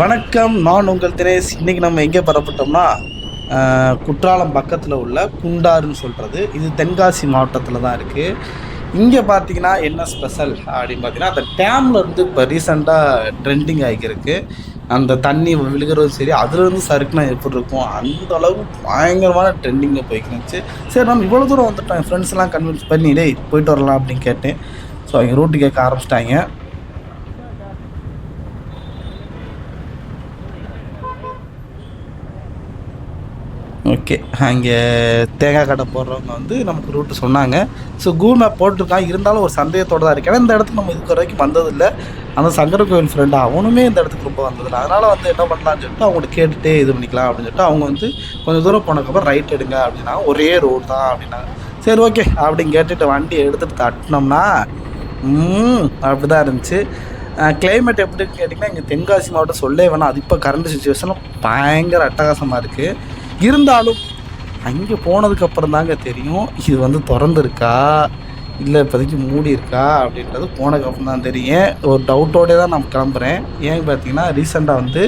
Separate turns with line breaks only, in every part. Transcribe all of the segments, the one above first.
வணக்கம் நான் உங்கள் தினேஷ். இன்னைக்கு நம்ம எங்கே பரப்பட்டோம்னா குற்றாலம் பக்கத்தில் உள்ள குண்டாருன்னு சொல்கிறது இது தென்காசி மாவட்டத்தில் தான் இருக்குது இங்கே பார்த்தீங்கன்னா என்ன ஸ்பெஷல் அப்படின்னு பார்த்தீங்கன்னா அந்த டேமில் இருந்து இப்போ ரீசெண்டாக ட்ரெண்டிங் ஆகியிருக்கு அந்த தண்ணி விழுகிறதும் சரி அதுலேருந்து சறுக்குனா எப்படி இருக்கும்? அந்த அளவு பயங்கரமான ட்ரெண்டிங்கில் போய்க்கிருந்துச்சு சரி நம்ம இவ்வளோ தூரம் வந்துட்டோம். என் ஃப்ரெண்ட்ஸ்லாம் கன்வின்ஸ் பண்ணி டேய் போயிட்டு வரலாம் அப்படின்னு கேட்டேன். ஸோ அவங்க ரூட்டு கேட்க ஆரம்பிச்சிட்டாங்க. ஓகே. அங்கே தேங்காய் கடை போடுறவங்க வந்து நமக்கு ரூட்டு சொன்னாங்க. ஸோ கூகுள் மேப் போட்டிருக்கான் இருந்தாலும் ஒரு சந்தேகத்தோடு தான் இருக்குது ஏன்னா இந்த இடத்துக்கு நம்ம இதுக்கு வரைக்கும் வந்ததில்லை. அந்த சங்கர கோவில் ஃப்ரெண்டு அவனுமே இந்த இடத்துக்கு ரொம்ப வந்ததில்லை. அதனால் வந்து என்ன பண்ணலாம்னு சொல்லிட்டு அவங்கள்ட்ட கேட்டுட்டே இது பண்ணிக்கலாம் அப்படின்னு சொல்லிட்டு அவங்க வந்து கொஞ்சம் தூரம் போனதுக்கப்புறம் ரைட் எடுங்க அப்படின்னா ஒரே ரோடு தான் அப்படின்னாங்க. சரி ஓகே அப்படின்னு கேட்டுட்டு வண்டியை எடுத்துகிட்டு தட்டினோம்னா ம் அப்படி தான் இருந்துச்சு கிளைமேட் எப்படின்னு கேட்டிங்கன்னா இங்கே தென்காசி மாவட்டம் சொல்லவே வேணாம். அது இப்போ கரண்ட் சுச்சுவேஷனில் பயங்கர அட்டகாசமாக இருக்குது இருந்தாலும் அங்கே போனதுக்கப்புறம் தாங்க தெரியும் இது வந்து திறந்துருக்கா? இல்லை இப்போதைக்கு மூடி இருக்கா அப்படின்றது போனதுக்கப்புறம் தான் தெரியும். ஒரு டவுட்டோடே தான் நான் கிளம்புறேன். ஏன் பார்த்தீங்கன்னா ரீசெண்டாக வந்து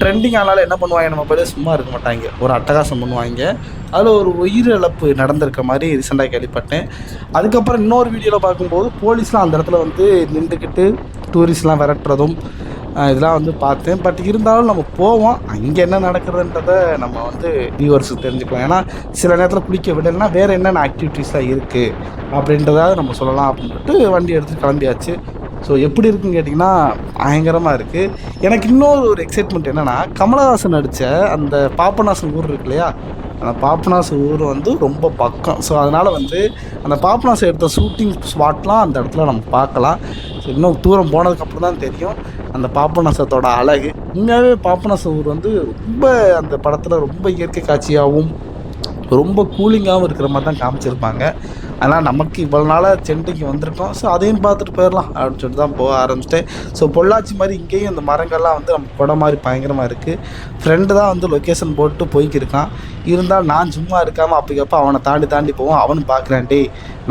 ட்ரெண்டிங் ஆனாலும் என்ன பண்ணுவாங்க? நம்ம போய் சும்மா இருக்க மாட்டாங்க. ஒரு அட்டகாசம் பண்ணுவாங்க. அதில் ஒரு உயிரிழப்பு நடந்திருக்க மாதிரி ரீசெண்டாக கேள்விப்பட்டேன். அதுக்கப்புறம் இன்னொரு வீடியோவில் பார்க்கும்போது போலீஸ்லாம் அந்த இடத்துல வந்து நின்றுக்கிட்டு டூரிஸ்ட்லாம் விரட்டுறதும் இதெல்லாம் வந்து பார்த்தேன். பட் இருந்தாலும் நம்ம போவோம். அங்கே என்ன நடக்குதுன்றதை நம்ம வந்து வியூவர்ஸுக்கு தெரிஞ்சுக்கலாம். ஏன்னா சில நேரத்தில் குளிக்க விடலைன்னா வேறு என்னென்ன ஆக்டிவிட்டீஸ்லாம் இருக்குது அப்படின்றதாவது நம்ம சொல்லலாம் அப்படின்ட்டு வண்டி எடுத்து கிளம்பியாச்சு. ஸோ எப்படி இருக்குன்னு கேட்டிங்கன்னா பயங்கரமாக இருக்குது எனக்கு இன்னொரு ஒரு எக்ஸைட்மெண்ட் என்னென்னா கமலஹாசன் நடித்த அந்த பாப்பநாசன் ஊர் இருக்கு இல்லையா? அந்த பாப்பநாசம் ஊர் வந்து ரொம்ப பக்கம். ஸோ அதனால் வந்து அந்த பாப்பநாசம் எடுத்த ஷூட்டிங் ஸ்பாட்லாம் அந்த இடத்துல நம்ம பார்க்கலாம். இன்னும் தூரம் போனதுக்கப்புறம் தான் தெரியும். அந்த பாப்பநாசத்தோட அழகு. உண்மையாகவே பாப்பநாச ஊர் வந்து ரொம்ப அந்த படத்தில் ரொம்ப இயற்கை காட்சியாகவும் ரொம்ப கூலிங்காகவும் இருக்கிற மாதிரி தான் காமிச்சிருப்பாங்க. ஆனால் நமக்கு இவ்வளோ நாளாக சென்னைக்கு வந்திருக்கோம். ஸோ அதையும் பார்த்துட்டு போயிடலாம் அப்படின்னு சொல்லிட்டு தான் போக ஆரம்பிச்சிட்டேன். ஸோ பொள்ளாச்சி மாதிரி இங்கேயும் இந்த மரங்கள்லாம் வந்து நம்ம குடை மாதிரி பயங்கரமாக இருக்குது ஃப்ரெண்டு தான் வந்து லொக்கேஷன் போட்டு போய்க்கிருக்கான். இருந்தால் நான் சும்மா இருக்காமல் அப்போக்கப்போ அவனை தாண்டி தாண்டி போவோம். அவனும் பார்க்குறான்டி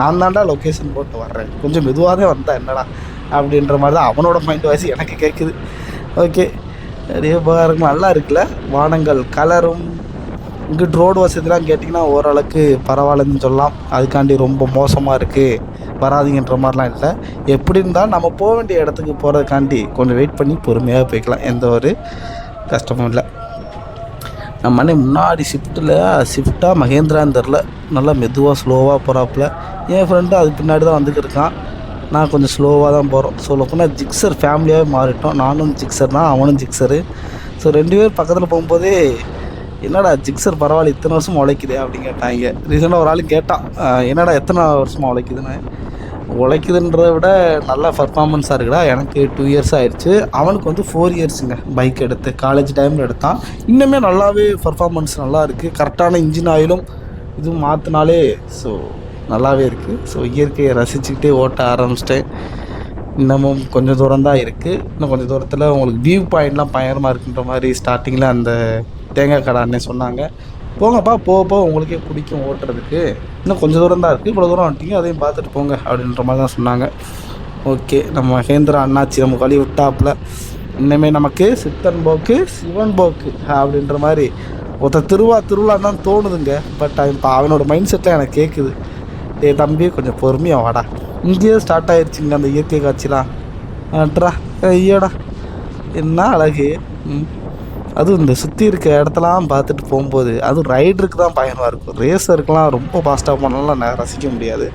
நான் தான்டா லொக்கேஷன் போட்டு வர்றேன். கொஞ்சம் மெதுவாகவே வந்தால் என்னடா? அப்படின்ற மாதிரி தான் அவனோட மைண்ட் வாய்ஸ் எனக்கு கேட்குது ஓகே நிறைய பாருங்க நல்லா இருக்குல்ல? வானங்கள் கலரும் இங்கிட்டு ரோடு வசதிலாம் கேட்டிங்கன்னா ஓரளவுக்கு பரவாயில்லன்னு சொல்லலாம். அதுக்காண்டி ரொம்ப மோசமாக இருக்குது வராதீங்கன்ற மாதிரிலாம் இல்லை. எப்படி இருந்தாலும் நம்ம போக வேண்டிய இடத்துக்கு போகிறதுக்காண்டி கொஞ்சம் வெயிட் பண்ணி பொறுமையாக போய்க்கலாம். எந்த ஒரு கஷ்டமும் இல்லை. நம்ம அண்ணன் முன்னாடி ஷிஃப்ட்டில் ஷிஃப்ட்டாக மகேந்திரான்னு தெரில நல்லா மெதுவாக ஸ்லோவாக போகிறாப்புல என் ஃப்ரெண்டு அது பின்னாடி தான் வந்துக்கிருக்கான் இருக்கான். நான் கொஞ்சம் ஸ்லோவாக தான் போகிறோம் சொல்ல போனால் ஜிக்ஸர் ஃபேமிலியாகவே மாறிட்டோம். நானும் ஜிக்ஸர் தான் அவனும் ஜிக்ஸரு ஸோ ரெண்டு பேர் பக்கத்தில் போகும்போதே என்னடா ஜிக்ஸர் பரவாயில்ல இத்தனை வருஷம் உழைக்குதே? அப்படின்னு கேட்டாங்க. ரீசெண்டாக ஒரு ஆள் கேட்டான். என்னடா எத்தனை வருஷமாக உழைக்குதுன்னு? உழைக்குதுன்றத விட நல்ல பர்ஃபார்மன்ஸாக இருக்குடா. எனக்கு டூ இயர்ஸ் ஆயிடுச்சு. அவனுக்கு வந்து ஃபோர் இயர்ஸுங்க பைக் எடுத்து காலேஜ் டைமில் எடுத்தான். இன்னுமே நல்லாவே பர்ஃபார்மன்ஸ் நல்லா இருக்குது கரெக்டான இன்ஜின் ஆயிலும் இதுவும் மாற்றினாலே ஸோ நல்லாவே இருக்குது ஸோ இயற்கையை ரசிச்சுக்கிட்டே ஓட்ட ஆரம்பிச்சிட்டேன். இன்னமும் கொஞ்சம் தூரம் தான் இருக்குது இன்னும் கொஞ்சம் தூரத்தில் உங்களுக்கு வியூ பாயிண்ட்லாம் பயங்கரமாக இருக்குன்ற மாதிரி ஸ்டார்டிங்கில் அந்த தேங்காய் கடை சொன்னாங்க. போங்கப்பா போக போக உங்களுக்கே பிடிக்கும் ஓட்டுறதுக்கு. இன்னும் கொஞ்சம் தூரம் தான் இருக்குது இவ்வளோ தூரம் வந்துட்டீங்க அதையும் பார்த்துட்டு போங்க அப்படின்ற மாதிரி தான் சொன்னாங்க. ஓகே நம்ம மகேந்திரா அண்ணாச்சி நம்ம கழி விட்டாப்புல. இன்னுமே நமக்கு சித்தன் போக்கு சிவன் போக்கு அப்படின்ற மாதிரி. ஒருத்தர் திருவா திருவிழா தான் தோணுதுங்க. பட் இப்போ அவனோட மைண்ட் செட்டில் எனக்கு கேட்குது ஏ தம்பி கொஞ்சம் பொறுமையாக வாடா. இங்கேயே ஸ்டார்ட் ஆயிடுச்சுங்க அந்த இயற்கை காட்சிலாம். அட்ரா ஐயோடா. என்ன அழகு. ம். அதுவும் இந்த சுற்றி இருக்க இடத்தெல்லாம் பார்த்துட்டு போகும்போது அதுவும் ரைடருக்கு தான் பயணமாக இருக்கும். ரேஸருக்கெலாம் ரொம்ப ஃபாஸ்ட்டாக போனாலும் நான் ரசிக்க முடியாது.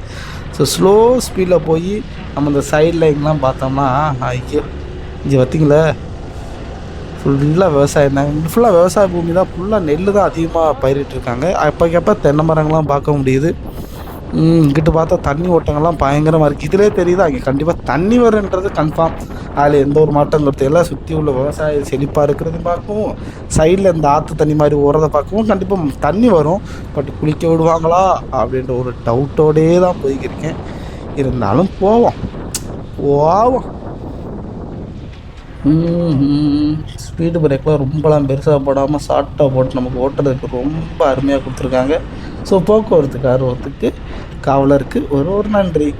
ஸோ ஸ்லோ ஸ்பீடில் போய் நம்ம இந்த சைடில் லைன்லாம் பார்த்தோம்னா ஐயோ இங்கே பார்த்தீங்களா? ஃபுல்லாக விவசாயம் தான். ஃபுல்லாக விவசாய பூமி தான். ஃபுல்லாக நெல் தான் அதிகமாக பயிரிட்டிருக்காங்க. அப்போக்கப்போ தென்னை மரங்கள்லாம் பார்க்க முடியுது. இங்கிட்டு பார்த்தா தண்ணி ஓட்டங்கள்லாம் பயங்கரமாக இருக்குது இதிலே தெரியுது? அங்கே கண்டிப்பாக தண்ணி வருன்றது கன்ஃபார்ம் அதில் எந்த ஒரு மாற்றம் கருத்து எல்லாம் சுற்றி உள்ள விவசாய செழிப்பாக இருக்கிறது பார்க்கவும் சைடில் இந்த ஆற்று தண்ணி மாதிரி ஓடுறதை பார்க்கவும் கண்டிப்பாக தண்ணி வரும். பட் குளிக்க விடுவாங்களா? அப்படின்ற ஒரு டவுட்டோடே தான் போய்க்கிருக்கேன். இருந்தாலும் போவோம். போவோம். ஸ்பீடு பிரேக்கெலாம் ரொம்பலாம் பெருசாக போடாமல் ஷார்ட்டாக போட்டு நமக்கு ஓட்டுறதுக்கு ரொம்ப அருமையாக கொடுத்துருக்காங்க. ஸோ போக்குவரத்துக்கு ஆர்வத்துக்கு காவலருக்கு ஒரு ஒரு நன்றி.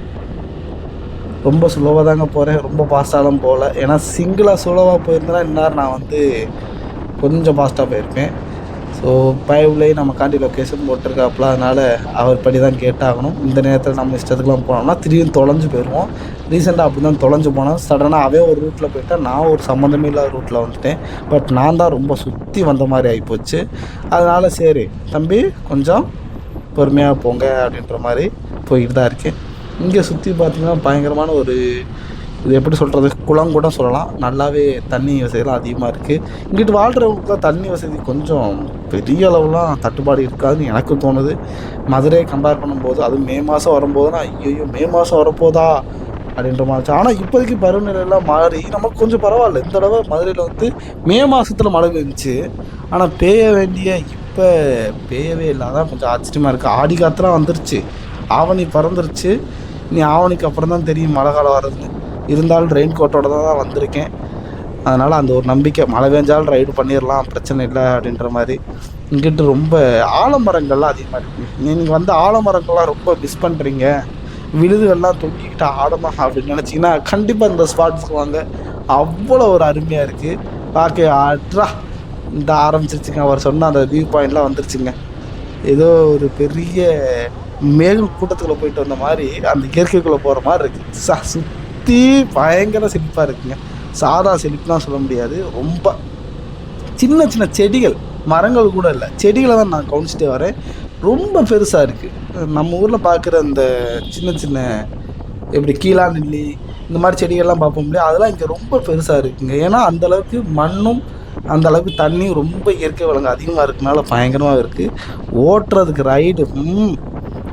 ரொம்ப ஸ்லோவாக தாங்க போகிறேன் ரொம்ப ஃபாஸ்ட்டாலாம் போகல. ஏன்னா சிங்கிளாக ஸ்லோவாக போயிருந்தேன்னா இந்நேரம் நான் வந்து கொஞ்சம் ஃபாஸ்ட்டாக போயிருப்பேன். ஸோ பைவ்லேயே நம்ம காண்டி லொக்கேஷன் போட்டிருக்காப்புல அதனால் அவர் படி தான் கேட்டாகணும். இந்த நேரத்தில் நம்ம இஷ்டத்துக்குலாம் போனோம்னா திடீர்னு தொலைஞ்சு போயிடுவோம் ரீசெண்டாக அப்படி தான் தொலைஞ்சு போனோம் சடனாக அவன் ஒரு ரூட்டில் போயிட்டால் நான் ஒரு சம்மந்தமே இல்லாத ரூட்டில் வந்துட்டேன். பட் நான் தான் ரொம்ப சுற்றி வந்த மாதிரி ஆகிப்போச்சு அதனால் சரி தம்பி கொஞ்சம் பொறுமையாக போங்க அப்படின்ற மாதிரி போய்கிட்டு தான் இருக்கேன். இங்கே சுற்றி பார்த்தீங்கன்னா பயங்கரமான ஒரு இது எப்படி சொல்கிறது குளம் கூட சொல்லலாம். நல்லாவே தண்ணி வசதிலாம் அதிகமாக இருக்குது இங்கிட்டு வாழ்கிறவங்களுக்கு தான் தண்ணி வசதி கொஞ்சம் பெரிய அளவுலாம் தட்டுப்பாடு இருக்காதுன்னு எனக்கு தோணுது. மதுரையை கம்பேர் பண்ணும்போது அதுவும் மே மாதம் வரும்போதுனா ஐயோ மே மாதம் வரப்போதா? அப்படின்ற மாதிரி ஆனால் இப்போதைக்கு பருவநிலையெல்லாம் மாறி நமக்கு கொஞ்சம் பரவாயில்ல. இந்த தடவை மதுரையில் வந்து மே மாதத்தில் மழை பெஞ்சிச்சு. ஆனால் பெய்ய வேண்டிய இப்போ பெய்யவே இல்லை. கொஞ்சம் ஆச்சரியமாக இருக்குது ஆடி காற்றுலாம் வந்துருச்சு. ஆவணி பறந்துருச்சு. இனி ஆவணிக்கு அப்புறம் தான் தெரியும் மழை காலம் வர்றதுன்னு. இருந்தாலும் ரெயின் கோட்டோட தான் வந்திருக்கேன். அதனால் அந்த ஒரு நம்பிக்கை மழை பெஞ்சாலும் ரைடு பண்ணிடலாம் பிரச்சனை இல்லை அப்படின்ற மாதிரி. இங்கிட்டு ரொம்ப ஆலமரங்கள்லாம் அதிகமாக இருக்குது நீங்கள் வந்து ஆலமரங்கள்லாம் ரொம்ப மிஸ் பண்ணுறீங்க விழுதுகள்லாம் தொங்கிக்கிட்டு ஆடணும் அப்படின்னு நினச்சிங்கன்னா கண்டிப்பாக இந்த ஸ்பாட்ஸ்க்கு வாங்க. அவ்வளோ ஒரு அருமையாக இருக்குது பார்க்க அட்ரா. இந்த ஆரம்பிச்சிருச்சுங்க. அவர் சொன்ன அந்த வியூ பாயிண்ட்லாம் வந்துருச்சுங்க. ஏதோ ஒரு பெரிய மேகம் கூட்டத்துக்குள்ளே போயிட்டு வந்த மாதிரி அந்த இயற்கைக்குள்ளே போகிற மாதிரி இருக்குது சா சுற்றி பயங்கர செழிப்பாக இருக்குங்க. சாதா செழிப்புலாம் சொல்ல முடியாது. ரொம்ப சின்ன சின்ன செடிகள் மரங்கள் கூட இல்லை. செடிகளை தான் நான் கவனிச்சிட்டே வரேன். ரொம்ப பெருசாக இருக்குது நம்ம ஊரில் பார்க்குற இந்த சின்ன சின்ன எப்படி கீழா நெல்லி இந்த மாதிரி செடிகள்லாம் பார்ப்போம் இல்லையா? அதெல்லாம் இங்கே ரொம்ப பெருசாக இருக்குங்க. ஏன்னா அந்தளவுக்கு மண்ணும் அந்த அளவுக்கு தண்ணியும் ரொம்ப இயற்கை வளங்கள் அதிகமாக இருக்கனால பயங்கரமாக இருக்குது ஓட்டுறதுக்கு ரைடு ம்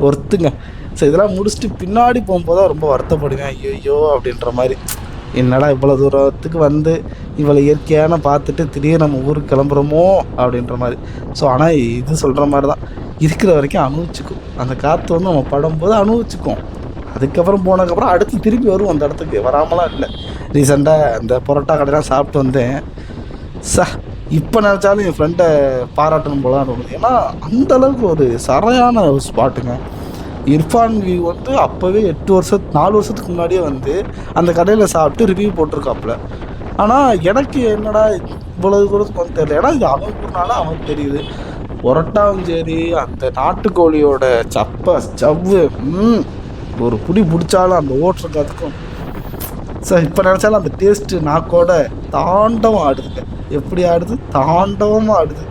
ஒர்த்துங்க. ஸோ இதெல்லாம் முடிச்சுட்டு பின்னாடி போகும்போது தான் ரொம்ப வருத்தப்படுவேன். ஐயோ அப்படின்ற மாதிரி. என்னடா இவ்வளோ தூரத்துக்கு வந்து இவ்வளோ இயற்கையான பார்த்துட்டு திடீர்னு நம்ம ஊருக்கு கிளம்புறோமோ அப்படின்ற மாதிரி. ஸோ ஆனால் இது சொல்கிற மாதிரி தான் இருக்கிற வரைக்கும் அனுபவிச்சுக்கும். அந்த காற்று வந்து நம்ம படும்போது அனுபவிச்சுக்கும். அதுக்கப்புறம் போனதுக்கப்புறம் அடுத்து திருப்பி வரும் அந்த இடத்துக்கு. வராமலாம் இல்லை. ரீசெண்டாக இந்த பரோட்டா கடையெல்லாம் சாப்பிட்டு வந்தேன். ச இப்போ நினச்சாலும் என் ஃப்ரெண்டை பாராட்டணும் போலான்னு தோணுது. ஏன்னா அந்த அளவுக்கு ஒரு சரையான ஒரு ஸ்பாட்டுங்க இர்ஃபான் வியூ வந்து அப்போவே எட்டு வருஷத்து நாலு வருஷத்துக்கு முன்னாடியே வந்து அந்த கடையில் சாப்பிட்டு ரிவ்யூ போட்டிருக்காப்புல. ஆனால் எனக்கு என்னடா இவ்வளவு தூரத்துக்கு வந்து தெரியல. ஏன்னா இது அவன் அவனுக்கு தெரியுது. புரட்டாவும் சரி அந்த நாட்டுக்கோழியோட சப்ப சவ்வு ஒரு புடி பிடிச்சாலும் அந்த ஓட்டுறதுக்கு அதுக்கும் சார் இப்போ நினச்சாலும் அந்த டேஸ்ட்டு நாக்கோட தாண்டவம் ஆடுதுங்க. எப்படி ஆடுது? தாண்டவமாக ஆடுது.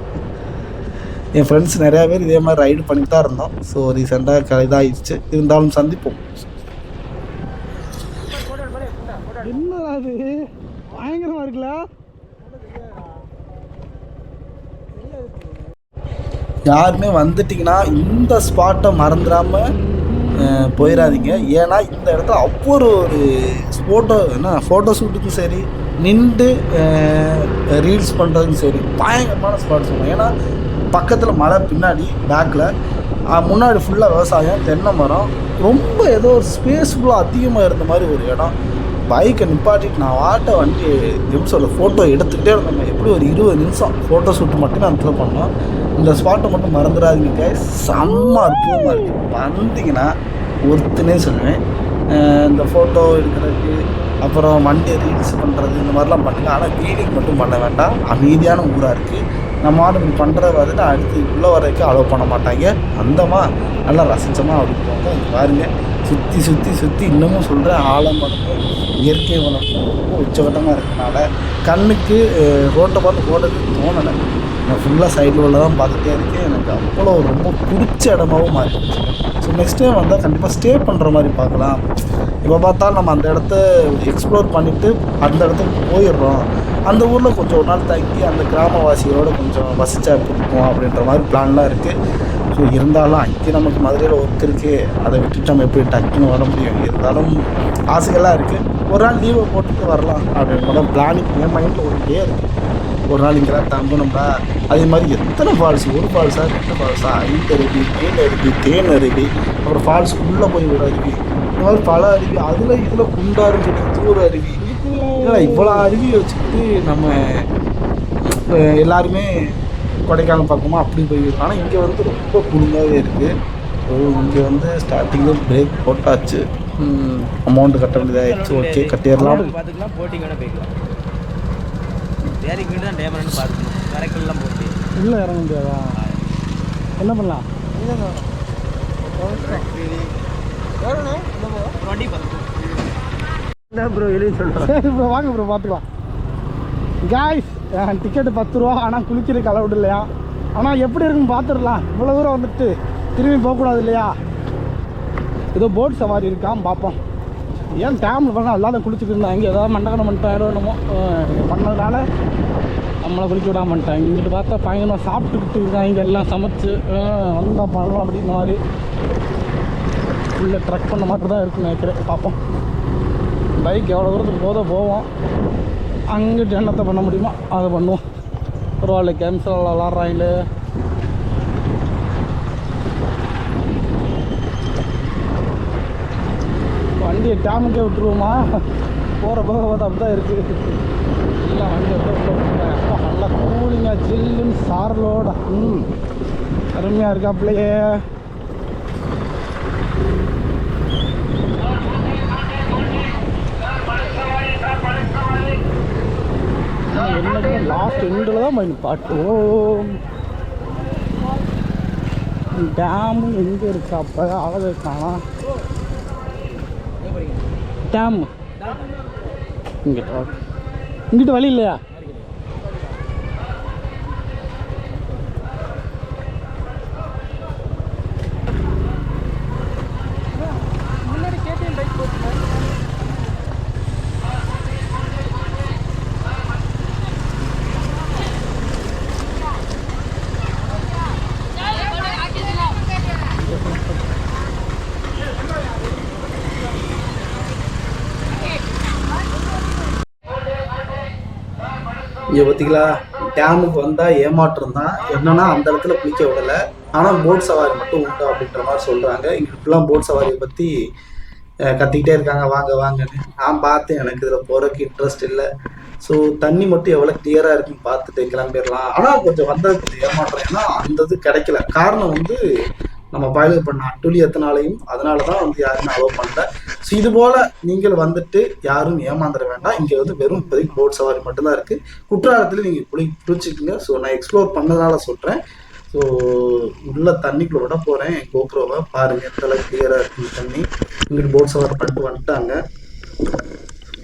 என் ஃப்ரெண்ட்ஸ் நிறையா பேர் இதே மாதிரி ரைடு பண்ணிட்டு தான் இருந்தோம் ஸோ ரீசெண்டாக இதாகிடுச்சு இருந்தாலும் சந்திப்போம். என்ன அது பயங்கரமாக இருக்குல்ல? யாருமே வந்துட்டிங்கன்னா இந்த ஸ்பாட்டை மறந்துடாம அஹ், போயிடாதீங்க. ஏன்னா இந்த இடத்துல அவ்வளோ ஒரு ஃபோட்டோ என்ன ஃபோட்டோ ஷூட்டுக்கும் சரி நின்று ரீல்ஸ் பண்ணுறதுக்கும் சரி பயங்கரமான ஸ்பாட் சொல்லுவேன். ஏன்னா பக்கத்தில் மலை பின்னாடி பேக்கில் முன்னாடி ஃபுல்லாக விவசாயம் தென்னை மரம். ரொம்ப ஏதோ ஒரு ஸ்பேஸ்ஃபுல்லாக அதிகமாக இருந்த மாதிரி ஒரு இடம். பைக்கை நிப்பாட்டிட்டு நான் வாட்ட வண்டி எப்படி ஃபோட்டோ எடுத்துக்கிட்டே இருந்தேன் எப்படி ஒரு இருபது நிமிஷம் ஃபோட்டோ ஷூட் மட்டும் நான் அதில் பண்ணோம். இந்த ஸ்பாட்டை மட்டும் மறந்துடாதீங்க செம்ம அற்புதமாக இருக்குது வந்தீங்கன்னா ஒருத்தனே சொல்லுவேன். இந்த ஃபோட்டோ எடுக்கிறதுக்கு அப்புறம் வண்டி ரீல்ஸ் பண்ணுறது இந்த மாதிரிலாம் பண்ணுங்க. ஆனால் வீடிங் மட்டும் பண்ண வேண்டாம். அமைதியான ஊராக இருக்குது நம்ம ஆடு இப்படி பண்ணுறத வந்துட்டு அடுத்து உள்ளே வரைக்கும் அலோவ் பண்ண மாட்டாங்க. அந்தமாக நல்லா ரசிச்சமாக அப்படி போவாங்க பாருங்க. சுற்றி சுற்றி சுற்றி இன்னமும் சொல்கிறேன் ஆலமரமும் இயற்கை வளமும் ரொம்ப உச்சகட்டமாக இருக்கனால கண்ணுக்கு ரோட்டை பார்த்து போடுறதுக்கு தோணலை. நான் ஃபுல்லாக சைடில் உள்ள தான் பார்த்துட்டே இருக்கேன். எனக்கு அவ்வளோ ரொம்ப பிடிச்ச இடமாவும் மாறிடுச்சு ஸோ நெக்ஸ்ட் டைம் வந்தால் கண்டிப்பாக ஸ்டே பண்ணுற மாதிரி பார்க்கலாம். இப்போ பார்த்தாலும் நம்ம அந்த இடத்த எக்ஸ்ப்ளோர் பண்ணிவிட்டு அந்த இடத்துக்கு போயிடுறோம். அந்த ஊரில் கொஞ்சம் ஒரு நாள் தங்கி அந்த கிராமவாசிகளோட கொஞ்சம் வசிச்சா இருக்கும் அப்படின்ற மாதிரி பிளான்லாம் இருக்குது ஸோ இருந்தாலும் அங்கே நமக்கு மதுரையில் ஒர்க் இருக்குது அதை விட்டுட்டு நம்ம எப்படி டக்குன்னு வர முடியும்? இருந்தாலும் ஆசைகள்லாம் இருக்குது ஒரு நாள் லீவை போட்டுட்டு வரலாம் அப்படின்ற பிளானிங் என் மைண்டில் ஓடிட்டே இருக்குது ஒரு நாள் இங்கெல்லாம் தங்கணும்டா. அதே மாதிரி எத்தனை ஃபால்ஸ் ஒரு ஃபால்ஸா ரெண்டு ஃபால்ஸா ஐந்து அருவி மீன் அருவி தேன் அருவி அப்புறம் ஃபால்ஸ் உள்ளே போய் ஒரு அருவி. இந்த மாதிரி பல அருவி அதில் இதில் குண்டாருன்னு சொல்லி தூர் அருவி ஏன்னா இவ்வளோ அருவியை வச்சுக்கிட்டு நம்ம எல்லாருமே கொடைக்கானல் பக்கமாக அப்படி போயிருக்கோம். ஆனால் இங்கே வந்து ரொம்ப குளுமையாகவே இருக்குது இங்கே வந்து ஸ்டார்டிங்கில் பிரேக் போட்டாச்சு. அமௌண்ட் கட்ட வேண்டியதாகிடுச்சு ஓகே கட்டிடலாம்.
உள்ளே இறங்க முடியாதா? என்ன பண்ணலாம்?
வண்டி பார்த்து என்ன ப்ரோ எழுதி சொல்கிறேன்
சரி ப்ரோ வாங்க ப்ரோ பார்த்துக்கலாம் காய்ஸ் டிக்கெட்டு பத்து ரூபா ஆனால் குளிக்கிறதுக்கு அளவுடு இல்லையா? ஆனால் எப்படி இருக்குன்னு பார்த்துடலாம் இவ்வளோ தூரம் வந்துட்டு திரும்பி போகக்கூடாது இல்லையா? ஏதோ போட் சவாரி இருக்கான் பார்ப்போம். ஏன் டேமில் பண்ணால் எல்லாரும் குளிச்சுட்டு இருந்தாங்க ஏதாவது மண்டகனம் பண்ணிட்டாரோ என்னமோ? பண்ணதுனால நம்மளை குளிக்க விடாம பண்ணிட்டாங்க இங்கிட்டு பார்த்தா பயங்கரமாக சாப்பிட்டுக்கிட்டு இருக்காங்க. எல்லாம் சமைச்சு வந்தால் பண்ணலாம் அப்படின்ற மாதிரி. உள்ளே ட்ரக் பண்ண மாதிரி தான் இருக்குன்னு நினைக்கிறேன். பார்ப்போம். பைக் எவ்வளோ தூரத்துக்கு போதோ போவோம். அங்கிட்டு என்னத்தை பண்ண முடியுமோ அதை பண்ணுவோம். பரவாயில்ல கேம்ஸில் விளாட்றாங்களே வண்டியை டேமுக்கே விட்டுருவோமா? போகிற போக பார்த்தா அப்படி தான் இருக்குது இல்லை வண்டியை விட்டு நல்லா கூலிங்காக ஜில்லுன்னு சாரலோட. ம் அருமையாக இருக்காப்புலையே ரெண்டில் தான் மைண்ட் பாட்டு ஓ டேமு எங்கே இருக்கா அப்போ? அழகு இருக்கானா? டேம் இங்கிட்ட இங்கிட்டு இங்கிட்ட வழி இல்லையா?
இங்கே பார்த்தீங்களா டேமுக்கு வந்தால் ஏமாற்றம் தான். என்னன்னா அந்த இடத்துல குளிக்க விடலை. ஆனால் போட் சவாரி மட்டும் உண்டு அப்படின்ற மாதிரி சொல்கிறாங்க இங்கிட்டலாம் போட் சவாரியை பற்றி கத்திக்கிட்டே இருக்காங்க. வாங்க வாங்கன்னு. நான் பார்த்தேன். எனக்கு இதில் போகிறதுக்கு இன்ட்ரெஸ்ட் இல்லை. ஸோ தண்ணி மட்டும் எவ்வளோ கிளியராக இருக்குன்னு பார்த்துட்டு கிளம்பிடலாம். ஆனால் கொஞ்சம் வந்தது கொஞ்சம் ஏமாற்றம். ஏன்னா அந்த இது கிடைக்கல. காரணம் வந்து நம்ம பயலுக்கு பண்ண அட்டுழியத்தினாலையும் அதனால தான் வந்து யாருமே அலோவ் பண்ணல. ஸோ இது போல் நீங்கள் வந்துட்டு யாரும் ஏமாந்துட வேண்டாம். இங்கே வந்து வெறும் இப்போதைக்கு போட் சவாரி மட்டும்தான் இருக்குது குற்றாலத்தில் நீங்கள் குளி குளிச்சுக்குங்க ஸோ நான் எக்ஸ்ப்ளோர் பண்ணதால சொல்கிறேன் ஸோ உள்ள தண்ணிக்குள்ள விட போகிறேன் கோப்ரோவை பாருங்கள் எந்த அளவுக்கு கிளியராக இருக்குது தண்ணி. இங்கிட்டு போட் சவாரி பண்ணிட்டு வந்துட்டாங்க.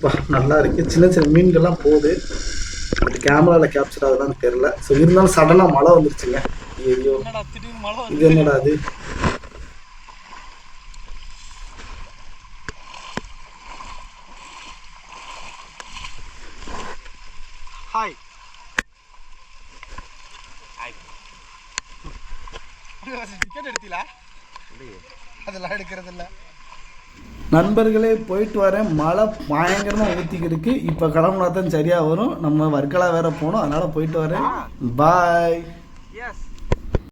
வா நல்லா இருக்கு. சின்ன சின்ன மீன்கள்லாம் போகுது. பட் கேமராவில் கேப்சர் ஆகுதான்னு தெரில ஸோ இருந்தாலும் சடனாக மழை வந்துருச்சுங்க. ஐயோ இது என்னடா அது?
ஹாய் டிக்கெட் எடுத்தீங்களா அதெல்லாம் எடுக்கிறது இல்லை
நண்பர்களே போயிட்டு வரேன் மழை பயங்கரமாக ஊற்றிக்கிருக்கு இப்போ கிளம்புனா தான் சரியாக வரும். நம்ம வர்க்கலா வேற போகணும் அதனால் போயிட்டு வரேன். பாய்
எஸ்